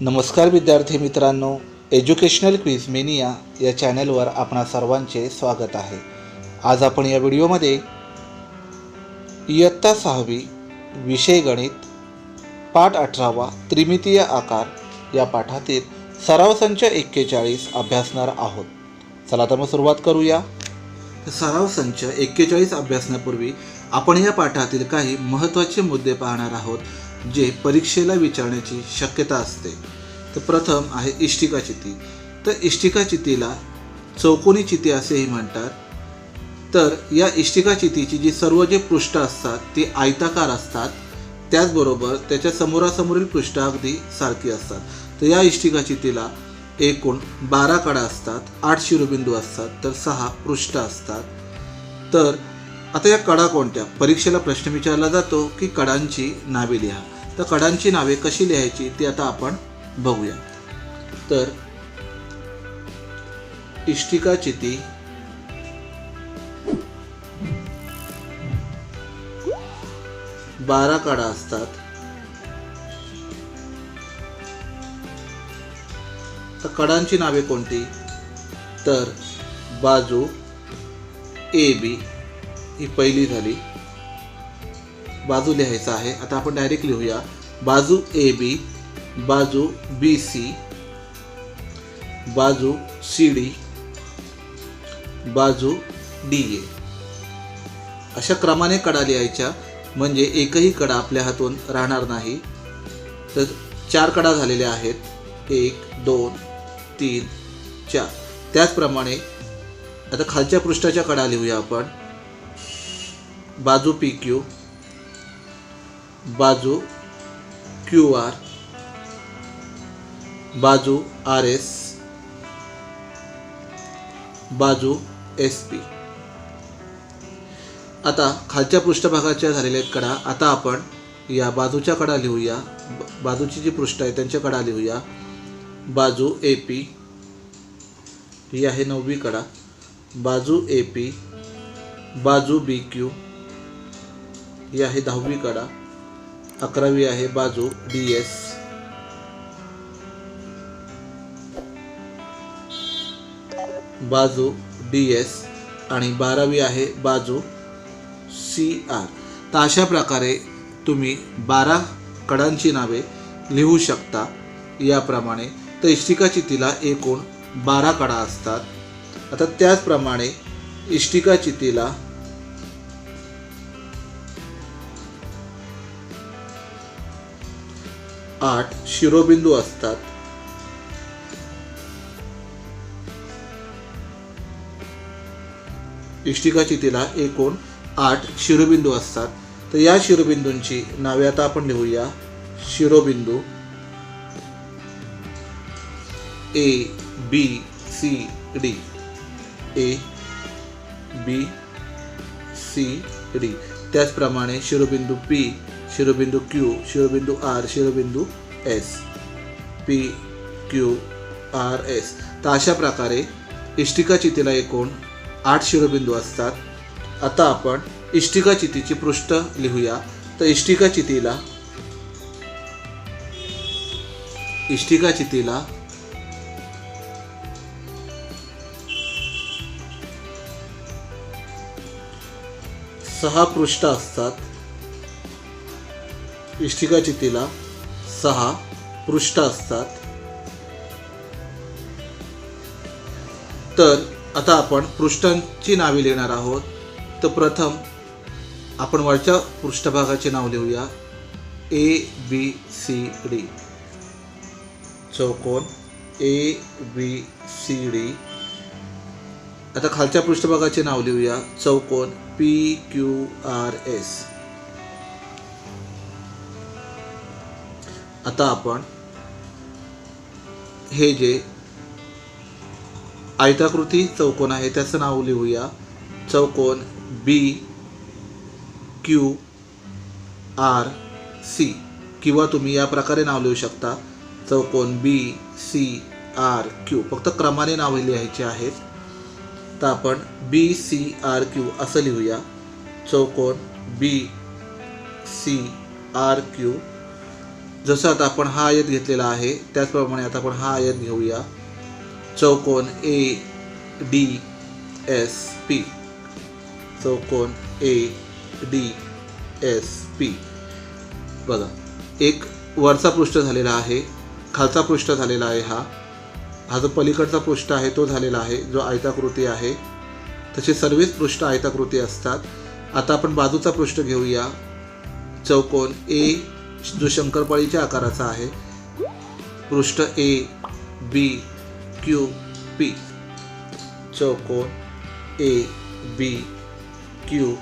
नमस्कार विद्यार्थी मित्रांनो एज्युकेशनल क्विज मेनिया या चॅनलवर आपणा सर्वांचे स्वागत आहे. आज आपण या व्हिडिओमध्ये इयत्ता सहावी विषय गणित पाठ अठरावा त्रिमितीय आकार या पाठातील सराव संच एक्केचाळीस अभ्यासणार आहोत. चला तर मग सुरुवात करूया. सराव संच एक्केचाळीस अभ्यासण्यापूर्वी आपण या पाठातील काही महत्त्वाचे मुद्दे पाहणार आहोत. जे परीक्षेला विचारण्याची शक्यता असते. तर प्रथम आहे इष्टिका चिती. तर इष्टिका चितीला चौकोनी चिती असेही म्हणतात. तर या इष्टिका चितीची जी सर्व जे पृष्ठ असतात ती आयताकार असतात. त्याचबरोबर त्याच्या समोरासमोरील पृष्ठ अगदी सारखी असतात. तर या इष्टिका चितीला एकूण बारा कडा असतात आठ शिरोबिंदू असतात तर सहा पृष्ठ असतात. तर आता या कडा कोणत्या? परीक्षेला प्रश्न विचारला जातो की कडांची नावे लिहा. तर कडांची नावे कशी लिहायची ती आता आपण बघूया. तर इष्टिका चिती. बारा कडा असतात. तर कडांची नावे कोणती? तर बाजू ए बी ही पहिली झाली. बाजू लिहायचं आहे. आता आपण डायरेक्ट लिहूया. बाजू ए बी बाजू बी सी बाजू सी डी बाजू डी ए e. अशा क्रमाने कडा लिहायच्या. म्हणजे एकही कडा आपल्या हातून राहणार नाही. तर चार कडा झालेल्या आहेत. एक दोन तीन चार. त्याचप्रमाणे आता खालच्या पृष्ठाच्या कडा लिहूया आपण. बाजू पी क्यू बाजू क्यू आर बाजू आर एस बाजू एस पी. आता खालच्या पृष्ठभागाच्या झालेल्या आहेत कडा आता आपण या बाजूच्या कडा लिहूया. ब- बाजूची जी पृष्ठ आहे त्यांच्या कडा लिहूया. बाजू ए पी. ही आहे नववी कडा. बाजू ए पी. बाजू बी क्यू. ही आहे दहावी कडा. अकरावी आहे बाजू डी एस. बाजू डी एस. आणि बारावी आहे बाजू सी आर. तर अशा प्रकारे तुम्ही बारा कडांची नावे लिहू शकता. याप्रमाणे तर इष्टिका चितीला एकूण बारा कडा असतात. आता त्याचप्रमाणे इष्टिका चितीला आठ शिरोबिंदू असतात. इष्टिका चितीला एकूण आठ शिरोबिंदू असतात. तर या शिरोबिंदूंची नावे आता आपण लिहूया. शिरोबिंदू A B C D A B C D त्याचप्रमाणे शिरोबिंदू पी शिरोबिंदू क्यू शिरोबिंदू आर शिरोबिंदू S P Q R S तर अशा प्रकारे इष्टिका चितीला एकूण आठ शिरोबिंदू असतात. आता आपण इष्टिका चितीची पृष्ठ लिहूया. तर इष्टिका चितीला इष्टिका चितीला सहा पृष्ठ असतात. इष्टिका चितीला सहा पृष्ठ असतात. तर आता आपण पृष्ठांची नावे लिहिणार आहोत. तर प्रथम आपण वरच्या पृष्ठभागाचे नाव लिहूया. ए बी सी डी चौकोन. ए बी सी डी आता खालच्या पृष्ठभागाचे नाव लिहूया. चौकोन. पी क्यू आर एस आता आपण हे जे आयताकृती चौकोन आहे त्याचं नाव लिहूया. चौकोन बी क्यू आर सी किंवा तुम्ही या प्रकारे नाव लिहू शकता. चौकोन बी सी आर क्यू फक्त क्रमाने नावे लिहायचे आहेत. तर आपण बी सी आर क्यू असं लिहूया. चौकोन बी सी आर क्यू जसं आता आपण हा आयत घेतलेला आहे त्याचप्रमाणे आता आपण हा आयत घेऊया. चौकोन ए डी एस पी. चौकोन ए डी एस पी. बघा एक वरचा पृष्ठ झालेला आहे खालचा पृष्ठ झालेला आहे हा. हा जो पलीकडचा पृष्ठ आहे तो झालेला आहे जो आयताकृती आहे. तसे सर्वच पृष्ठ आयताकृती असतात. आता आपण बाजूचा पृष्ठ घेऊया. चौकोन ए जो शंकरपाळीच्या आकाराचा आहे. पृष्ठ ए बी क्यू पी चौकोन ए बी क्यू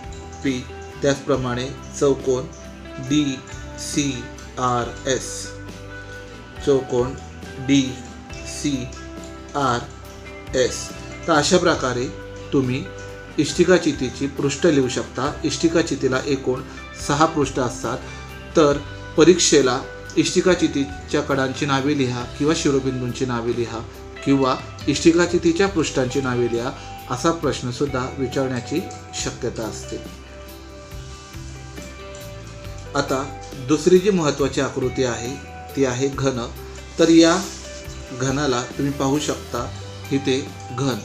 पी त्याचप्रमाणे चौकोन डी सी आर एस चौकोन डी सी आर एस तर अशा प्रकारे तुम्ही इष्टिका चितीची पृष्ठ लिहू शकता. इष्टिका चितीला एकूण सहा पृष्ठ असतात. तर परीक्षेला इष्टिकाचितीच्या कडांची नावे लिहा किंवा शिरोबिंदूंची नावे लिहा किंवा इष्टिकाचितीच्या पृष्ठांची नावे लिहा असा प्रश्नसुद्धा विचारण्याची शक्यता असते. आता दुसरी जी महत्त्वाची आकृती आहे ती आहे घन. तर या घनाला तुम्ही पाहू शकता इथे घन.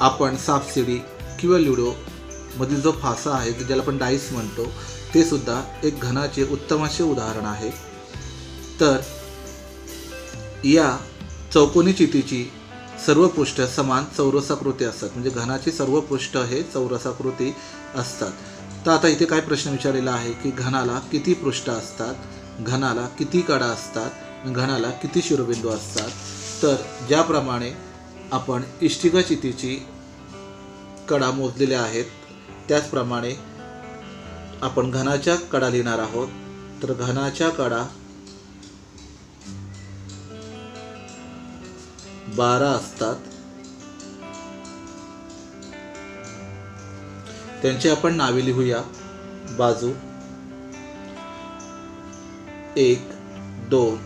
आपण सापशिडी किंवा लुडो मधील जो फासा आहे ज्याला आपण डाईस म्हणतो ते सुद्धा एक घनाचे उत्तम असे उदाहरण आहे. तर या चौकोनी चितीची सर्व पृष्ठ समान चौरसाकृती असतात. म्हणजे घनाची सर्व पृष्ठ हे चौरसाकृती असतात. तर आता इथे काय प्रश्न विचारलेला आहे की घनाला किती पृष्ठ असतात घनाला किती कडा असतात घनाला किती शिरोबिंदू असतात? तर ज्याप्रमाणे आपण इष्टिका चितीची कडा मोजलेल्या आहेत त्याचप्रमाणे आपण घनाच्या कडा लिहिणार आहोत. तर घनाच्या कडा बारा असतात. त्यांची आपण नावे लिहूया. बाजू. एक दोन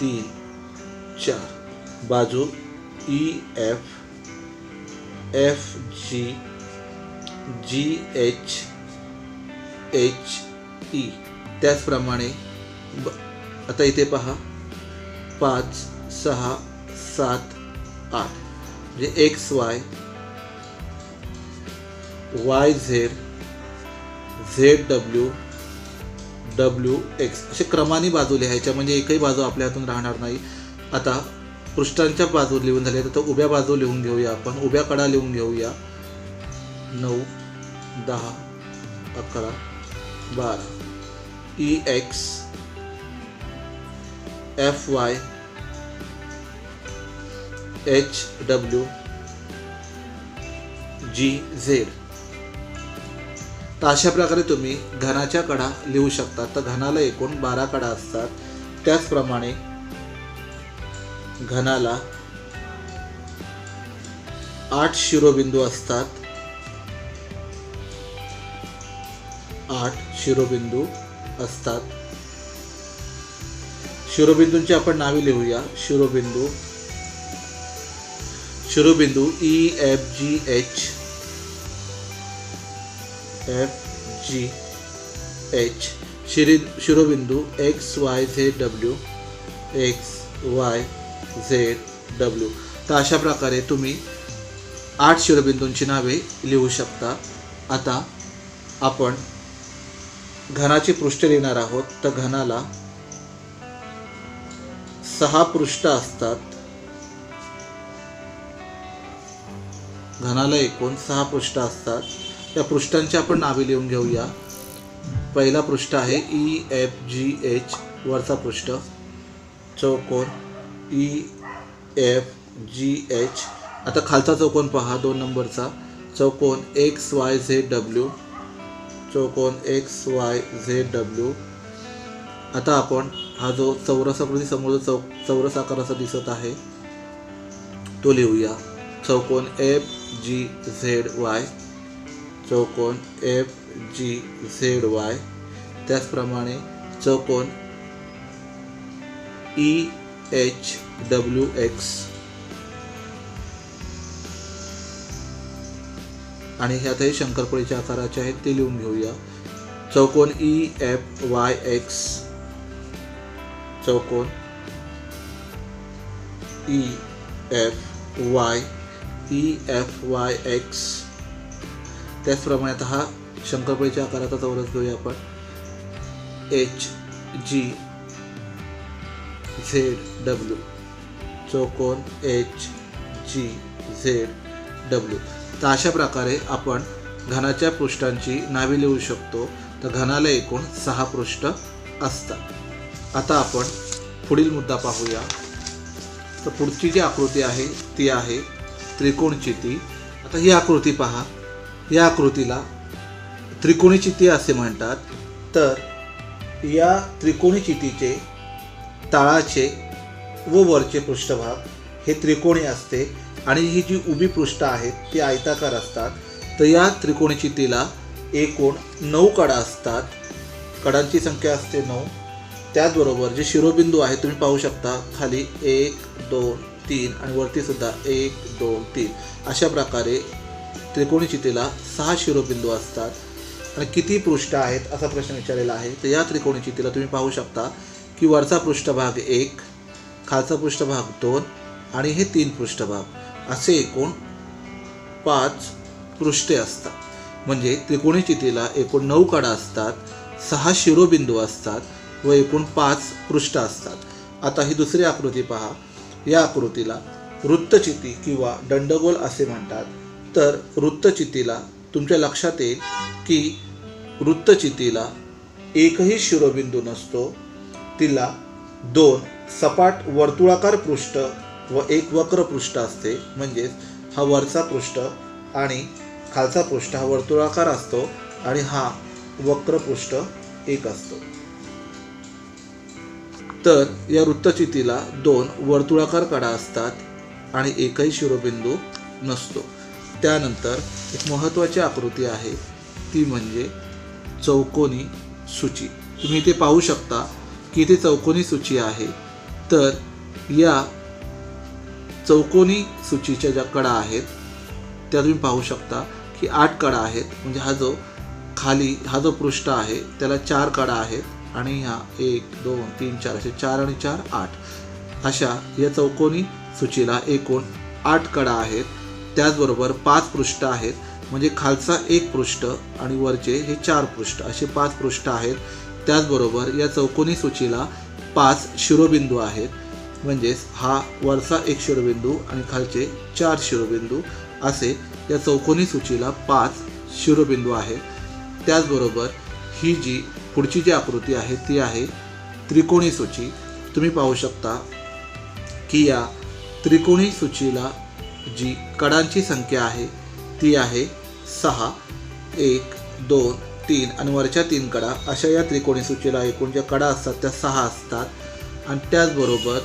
तीन चार. बाजू. E F F G G H H E त्याचप्रमाणे ब आता इथे पहा. पाच सहा सात आठ. म्हणजे X Y Y Z Z W W X असे क्रमाने बाजू लिहायच्या म्हणजे एकही बाजू आपल्या हातून राहणार नाही. आता पृष्ठांच्या बाजू लिहून झाल्या तर उभ्या बाजू लिहून घेऊया आपण. उभ्या कडा लिहून घेऊया. नऊ दहा अकरा. बार E X F Y H W G Z तर अशा प्रकारे तुम्ही घनाच्या कडा लिहू शकता तर घनाला एकूण बारा कडा असतात. त्याचप्रमाणे घनाला आठ शिरोबिंदू असतात. आठ शिरोबिंदू असतात. शिरोबिंदूंची आपण नावे लिहूया. शिरोबिंदू. शिरोबिंदू E F G H F G H शिरी शिरोबिंदू X Y Z W X Y Z W तर अशा प्रकारे तुम्ही आठ शिरोबिंदूंची नावे लिहू शकता. आता आपण घनाची पृष्ठ लिहिणार आहोत तर घनाला सहा पृष्ठ असतात. घनाला एकूण सहा पृष्ठ असतात. त्या पृष्ठांची आपण नावे लिहून घेऊया. पहिला पृष्ठ आहे ई एफ जी एच वरचा पृष्ठ. चौकोन ई एफ जी एच आता खालचा चौकोन पहा दोन नंबरचा. चौकोन एक्स वाय झेड डब्ल्यू चौकोन एक्स वाय झेड डब्ल्यू आता आपण हा जो चौरसाकृती समोर जो चौ चौरस आकाराचा दिसत आहे तो लिहूया. चौकोन एफ जी झेड वाय चौकोन एफ जी झेड वाय त्याचप्रमाणे चौकोन ई एच डब्ल्यू एक्स आणि ह्यातही शंकरपळीच्या आकाराचे आहेत ते लिहून घेऊया. चौकोन ई एफ वाय एक्स चौकोन E F Y E F Y X त्याचप्रमाणे आता हा शंकरपळीच्या आकाराचा चौरस घेऊया आपण. एच जी झेड डब्ल्यू चौकोन एच जी झेड डब्ल्यू तर अशा प्रकारे आपण घनाच्या पृष्ठांची नावे लिहू शकतो. तर घनाला एकूण सहा पृष्ठ असतात. आता आपण पुढील मुद्दा पाहूया. तर पुढची जी आकृती आहे ती आहे त्रिकोण चिती आता ही आकृती पहा. या आकृतीला त्रिकोणी चिती असे म्हणतात. तर या त्रिकोणी चितीचे तळाचे व वरचे पृष्ठभाग हे त्रिकोणी असते. आणि ही जी उभी पृष्ठ आहेत ती आयताकार असतात. तर या त्रिकोणीची तिला एकूण नऊ कडा असतात. कडांची संख्या असते नऊ. त्याचबरोबर जे शिरोबिंदू आहेत तुम्ही पाहू शकता खाली एक दोन तीन आणि वरती सुद्धा एक दोन तीन. अशा प्रकारे त्रिकोणी चितीला सहा शिरोबिंदू असतात. आणि किती पृष्ठ आहेत असा प्रश्न विचारलेला आहे. तर या त्रिकोणी चितीला तुम्ही पाहू शकता की वरचा पृष्ठभाग एक खालचा पृष्ठभाग दोन आणि हे तीन पृष्ठभाग. असे एकूण पाच पृष्ठे असतात. म्हणजे त्रिकोणी चितीला एकूण नऊ कडा असतात सहा शिरोबिंदू असतात व एकूण पाच पृष्ठ असतात. आता ही दुसरी आकृती पहा. या आकृतीला वृत्तचिती किंवा दंडगोल असे म्हणतात. तर वृत्तचितीला तुमच्या लक्षात येईल की वृत्तचितीला एकही शिरोबिंदू नसतो. तिला दोन सपाट वर्तुळाकार पृष्ठ व एक वक्र पृष्ठ असते म्हणजेच हा वरचा पृष्ठ आणि खालचा पृष्ठ हा वर्तुळाकार असतो आणि हा वक्र पृष्ठ एक असतो. तर या वृत्तचितीला दोन वर्तुळाकार कडा असतात आणि एकही शिरोबिंदू नसतो. त्यानंतर एक महत्त्वाची आकृती आहे ती म्हणजे चौकोनी सूची. तुम्ही इथे पाहू शकता की इथे चौकोनी सूची आहे. तर या चौकोनी सूचीच्या ज्या कडा आहेत त्या तुम्ही पाहू शकता की आठ कडा आहेत. म्हणजे हा जो खाली हा जो पृष्ठ आहे त्याला चार कडा आहेत आणि ह्या एक दोन तीन चार असे चार आणि चार आठ. अशा या चौकोनी सूचीला एकूण आठ कडा आहेत. त्याचबरोबर पाच पृष्ठ आहेत. म्हणजे खालचा एक पृष्ठ आणि वरचे हे चार पृष्ठ असे पाच पृष्ठ आहेत. त्याचबरोबर या चौकोनी सूचीला पाच शिरोबिंदू आहेत. म्हणजेच हा वरचा एक शिरोबिंदू आणि खालचे चार शिरोबिंदू असे या चौकोनी सूचीला पाच शिरोबिंदू आहेत त्याचबरोबर ही जी पुढची जी आकृती आहे ती आहे त्रिकोणी सूची. तुम्ही पाहू शकता की या त्रिकोणी सूचीला जी कडांची संख्या आहे ती आहे सहा एक दोन तीन आणि वरच्या तीन कडा अशा या त्रिकोणी सूचीला एकूण ज्या कडा असतात त्या सहा असतात. आणि त्याचबरोबर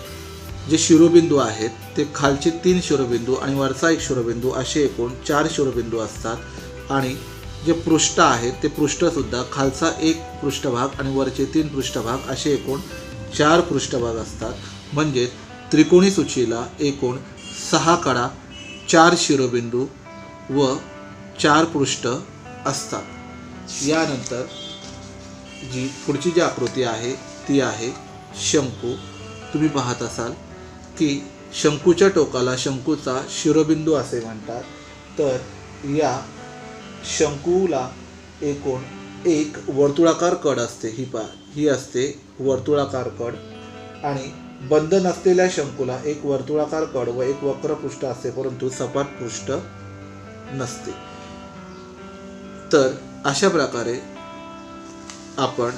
जे शिरोबिंदू आहेत ते खालचे तीन शिरोबिंदू आणि वरचा एक शिरोबिंदू असे एकूण चार शिरोबिंदू असतात. आणि जे पृष्ठ आहेत ते पृष्ठसुद्धा खालचा एक पृष्ठभाग आणि वरचे तीन पृष्ठभाग असे एकूण चार पृष्ठभाग असतात. म्हणजे त्रिकोणी सूचीला एकूण सहा कडा चार शिरोबिंदू व चार पृष्ठ असतात. यानंतर जी पुढची जी आकृती आहे ती आहे शंकू. तुम्ही पाहत असाल. की शंकूच्या टोकाला शंकूचा शिरोबिंदू असे म्हणतात. तर या शंकूला एकूण एक वर्तुळाकार कड असते. ही पा ही असते वर्तुळाकार कड. आणि बंद नसलेल्या शंकूला एक वर्तुळाकार कड व एक वक्र पृष्ठ असते परंतु सपाट पृष्ठ नसते. तर अशा प्रकारे आपण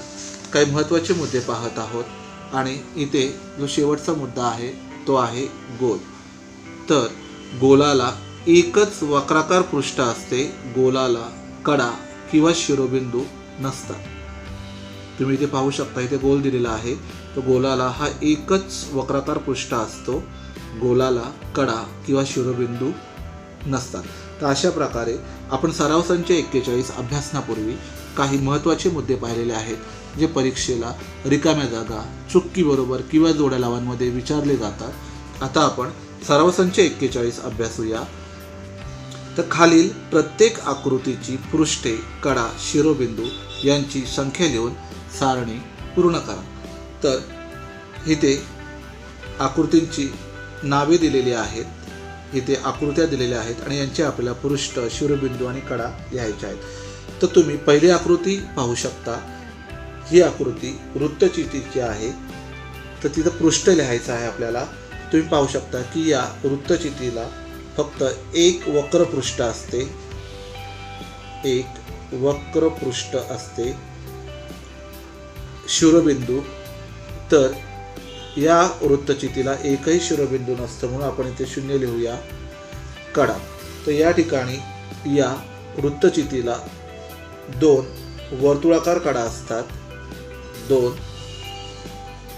काही महत्त्वाचे मुद्दे पाहत आहोत. आणि इथे जो शेवटचा मुद्दा आहे तो आहे गोल. तर गोलाला एकच वक्राकार पृष्ठ असते गोलाला कडा किंवा शिरोबिंदू नसतात. तुम्ही इथे पाहू शकता इथे गोल दिलेला आहे. तो गोलाला हा एकच वक्राकार पृष्ठ असतो गोलाला कडा किंवा शिरोबिंदू नसतात. तर अशा प्रकारे आपण सराव संच एक्केचाळीस अभ्यासनापूर्वी काही महत्त्वाचे मुद्दे पाहिलेले आहेत. जे परीक्षेला रिकाम्या जागा चुक्कीबरोबर किंवा जोड्या लावांमध्ये विचारले जातात आता आपण सर्वसंच एक्केचाळीस अभ्यासूया तर खालील प्रत्येक आकृतीची पृष्ठे कडा शिरोबिंदू यांची संख्या लिहून सारणी पूर्ण करा. तर इथे आकृतींची नावे दिलेली आहेत इथे आकृत्या दिलेल्या आहेत आणि यांचे आपल्याला पृष्ठ शिरोबिंदू आणि कडा लिहायच्या आहेत. तर तुम्ही पहिली आकृती पाहू शकता. ही आकृती वृत्तचितीची आहे. तर तिथं पृष्ठ लिहायचं आहे आपल्याला. तुम्ही पाहू शकता की या वृत्तचितीला फक्त एक वक्रपृष्ठ असते. एक वक्रपृष्ठ असते. शिरोबिंदू. तर या वृत्तचितीला एकही शिरोबिंदू नसतं म्हणून आपण इथे शून्य लिहूया. कडा. तर या ठिकाणी या वृत्तचितीला दोन वर्तुळाकार कडा असतात. दोन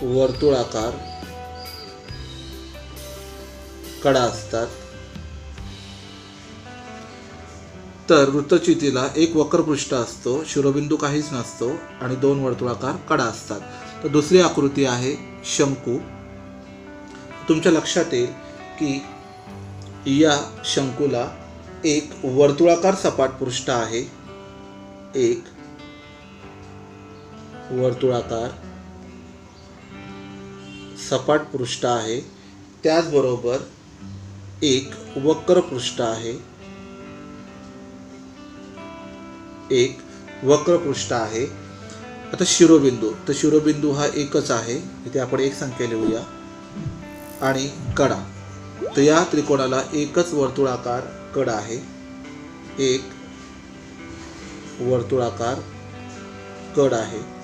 वर्तुळाकार कडा असतात. तर वृत्तचितीला एक वक्रपृष्ठ असतो शिरोबिंदू काहीच नसतो आणि दोन वर्तुळाकार कडा असतात. तर दुसरी आकृती आहे शंकू. तुमच्या लक्षात येईल की या शंकूला एक वर्तुळाकार सपाट पृष्ठ आहे. एक वर्तुळाकार. सपाट पृष्ठ आहे. त्याचबरोबर एक वक्र पृष्ठ आहे. एक वक्र पृष्ठ आहे. आता शिरोबिंदू. तर शिरोबिंदू हा एकच आहे. इथे आपण एक संख्या लिहूया. आणि कडा. तर या त्रिकोणाला एकच वर्तुळाकार कड आहे. एक वर्तुळाकार कड आहे.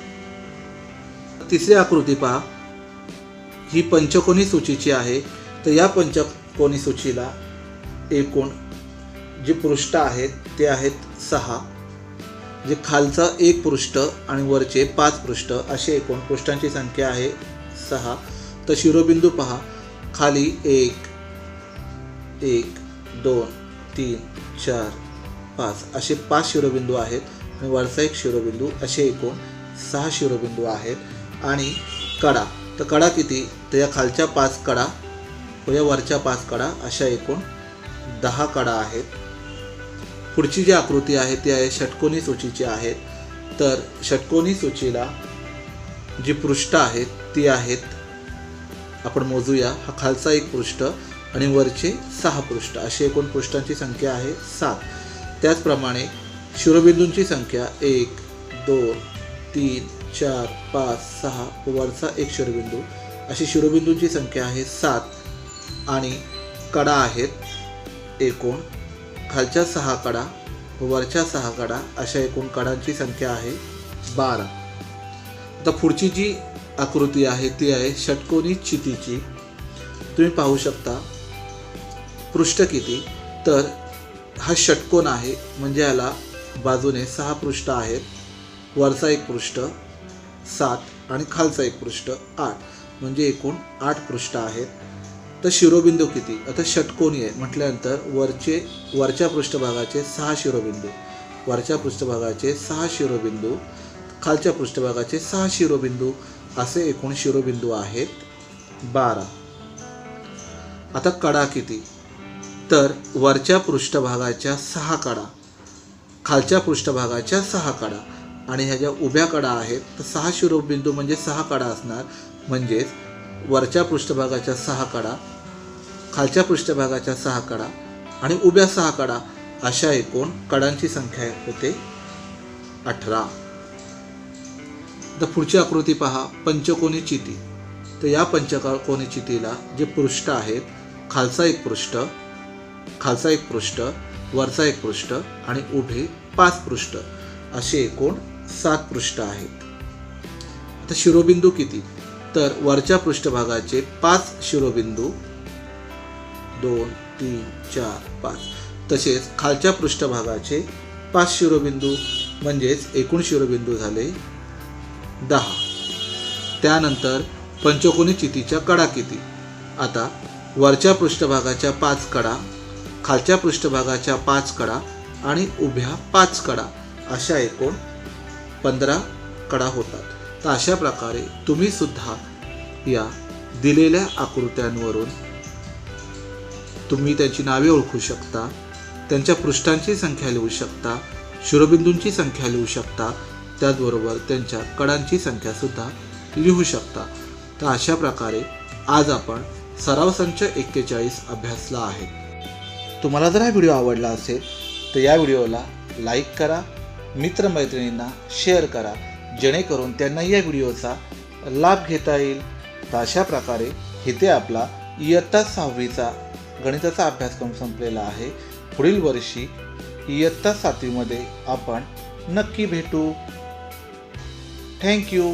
तिसरी आकृती पहा. ही पंचकोनी सूचीची आहे. तर या पंचकोनी सूचीला एकूण जे पृष्ठ आहेत ते आहेत सहा. जे खालचं एक पृष्ठ आणि वरचे पाच पृष्ठ असे एकूण पृष्ठांची संख्या आहे सहा. तर शिरोबिंदू पहा. खाली एक एक दोन तीन चार पाच. असे पाच शिरोबिंदू आहेत आणि वरचा एक शिरोबिंदू असे एकूण सहा शिरोबिंदू आहेत. आणि कडा. तर कडा किती? तर या खालच्या पाच कडा व या वरच्या पाच कडा अशा एकूण दहा कडा आहेत. पुढची जी आकृती आहे ती आहे षटकोनी सूचीची आहेत तर षटकोनी सूचीला जी पृष्ठ आहेत ती आहेत आपण मोजूया. हा खालचा एक पृष्ठ आणि वरचे सहा पृष्ठ. अशी एकूण पृष्ठांची संख्या आहे सात. त्याचप्रमाणे शिरोबिंदूंची संख्या एक दोन तीन चार पाच सहा वरचा एक शिरोबिंदू. अशी शिरोबिंदूंची संख्या आहे सात. आणि कडा आहेत एकूण. खालच्या सहा कडा वरच्या सहा कडा अशा एकूण कडांची संख्या आहे बारा. आता पुढची जी आकृती आहे ती आहे षटकोनी चितीची. तुम्ही पाहू शकता पृष्ठ किती? तर हा षटकोन आहे म्हणजे याला बाजूने सहा पृष्ठ आहेत. वरचा एक पृष्ठ. सात आणि खालचा एक पृष्ठ आठ. म्हणजे एकूण आठ पृष्ठ आहेत. तर शिरोबिंदू किती? आता षटकोनी आहे. म्हटल्यानंतर वरचे वरच्या पृष्ठभागाचे सहा शिरोबिंदू. वरच्या पृष्ठभागाचे सहा शिरोबिंदू. खालच्या पृष्ठभागाचे सहा शिरोबिंदू. असे एकूण शिरोबिंदू आहेत. बारा. आता कडा किती? तर वरच्या पृष्ठभागाच्या सहा कडा. खालच्या पृष्ठभागाच्या सहा कडा. आणि ह्या ज्या उभ्या कडा आहेत तर सहा शिरोबिंदू म्हणजे सहा कडा असणार. म्हणजेच वरच्या पृष्ठभागाच्या सहा कडा खालच्या पृष्ठभागाच्या सहा कडा आणि उभ्या सहा कडा अशा एकूण कडांची संख्या होते अठरा. तर पुढची आकृती पहा पंचकोनी चिती. तर या पंचकोनी चितीला जे पृष्ठ आहेत खालचा एक पृष्ठ खालचा एक पृष्ठ वरचा एक पृष्ठ आणि उभे पाच पृष्ठ असे एकूण सात पृष्ठ आहेत. आता शिरोबिंदू किती? तर वरच्या पृष्ठभागाचे पाच शिरोबिंदू दोन तीन चार पाच. तसेच खालच्या पृष्ठभागाचे पाच शिरोबिंदू म्हणजेच एकूण शिरोबिंदू झाले दहा. त्यानंतर पंचकोनी चितीच्या कडा किती? आता वरच्या पृष्ठभागाच्या पाच कडा खालच्या पृष्ठभागाच्या पाच कडा आणि उभ्या पाच कडा अशा एकूण पंधरा कडा होतात. तर अशा प्रकारे तुम्ही सुद्धा या दिलेल्या आकृत्यांवरून तुम्ही त्यांची नावे ओळखू शकता त्यांच्या पृष्ठांची संख्या लिहू शकता शिरोबिंदूंची संख्या लिहू शकता त्याचबरोबर त्यांच्या कडांची संख्यासुद्धा लिहू शकता. तर अशा प्रकारे आज आपण सराव संच एक्केचाळीस अभ्यासला आहे. तुम्हाला जर हा व्हिडिओ आवडला असेल तर या व्हिडिओला लाईक करा मित्रमैत्रिणींना शेअर करा जेणेकरून त्यांना या व्हिडिओचा लाभ घेता येईल. तर अशा प्रकारे इथे आपला इयत्ता सहावीचा गणिताचा अभ्यासक्रम संपलेला आहे. पुढील वर्षी इयत्ता सातवीमध्ये आपण नक्की भेटू. थँक्यू